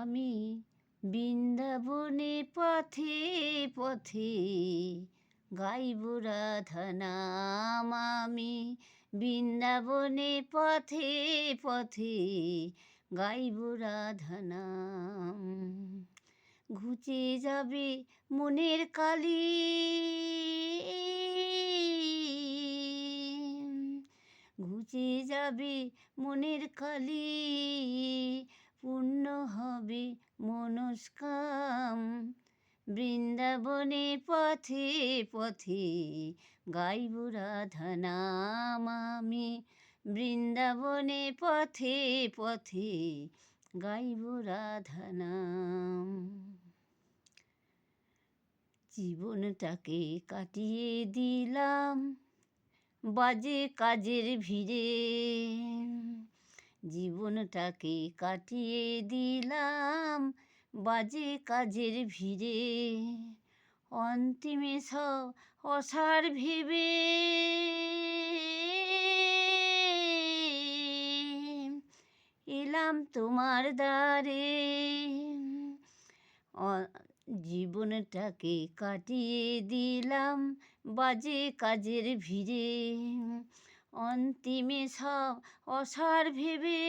আমি বৃন্দাবনে পথে পথে গাইব রাধা নাম। আমি বৃন্দাবনে পথে পথে গাইব রাধা নাম। ঘুচে যাবে মনের কালি। ঘুচে যাবে মনের কালি। পূর্ণ হবে মনস্কাম। বৃন্দাবনে পথে পথে গাইব রাধা নাম আমি। বৃন্দাবনে পথে পথে গাইব রাধা নাম। জীবনটাকে কাটিয়ে দিলাম বাজে কাজের ভিড়ে। জীবনটাকে কাটিয়ে দিলাম বাজে কাজের ভিড়ে। অন্তিমে সব অসার ভেবে এলাম তোমার দ্বারে। জীবনটাকে কাটিয়ে দিলাম বাজে কাজের ভিড়ে। অন্তিমে সব অসার ভেবে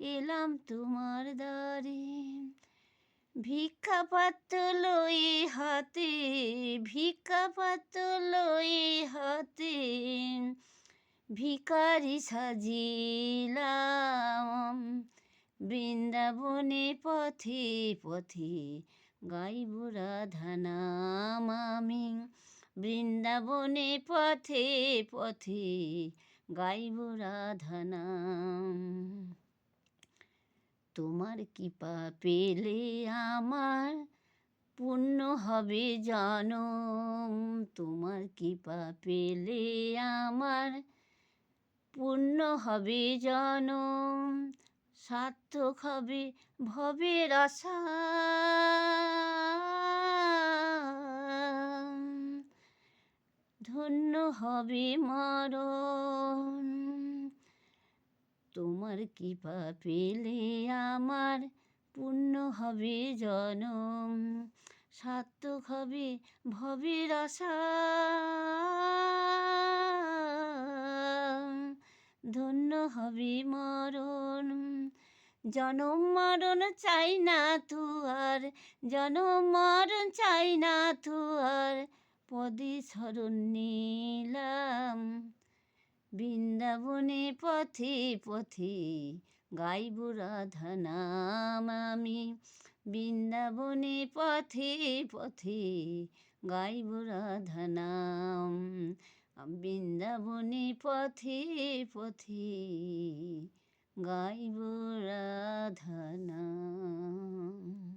এলাম তোমার দ্বারে। ভিক্ষা পাত্র লয়ে হাতে, ভিক্ষা পাত্র লয়ে হাতে ভিকারি সাজিলাম। বৃন্দাবনে পথে পথে গাইব রাধা নাম আমি। বৃন্দাবনে পথে পথে গাইব রাধা নাম তোমার কৃপা পেলে আমার পূর্ণ হবে জনম। তোমার কৃপা পেলে আমার পূর্ণ হবে জনম। সার্থক হবে ভবের আশা। ধন্য হবে মরণ। তোমার কৃপা পেলে আমার পূর্ণ হবে জনম। সার্থক হবে ভবের আশা। ধন্য হবে মরণ। জনম মরণ চাই না তু আর, জনম মরণ চাই না তু আর পদে শরণ নিলাম। বৃন্দাবনে পথে পথে গাইব রাধা নাম আমি। বৃন্দাবনে পথে পথে গাইব রাধা নাম। বৃন্দাবনে পথে পথে গাইব রাধা নাম।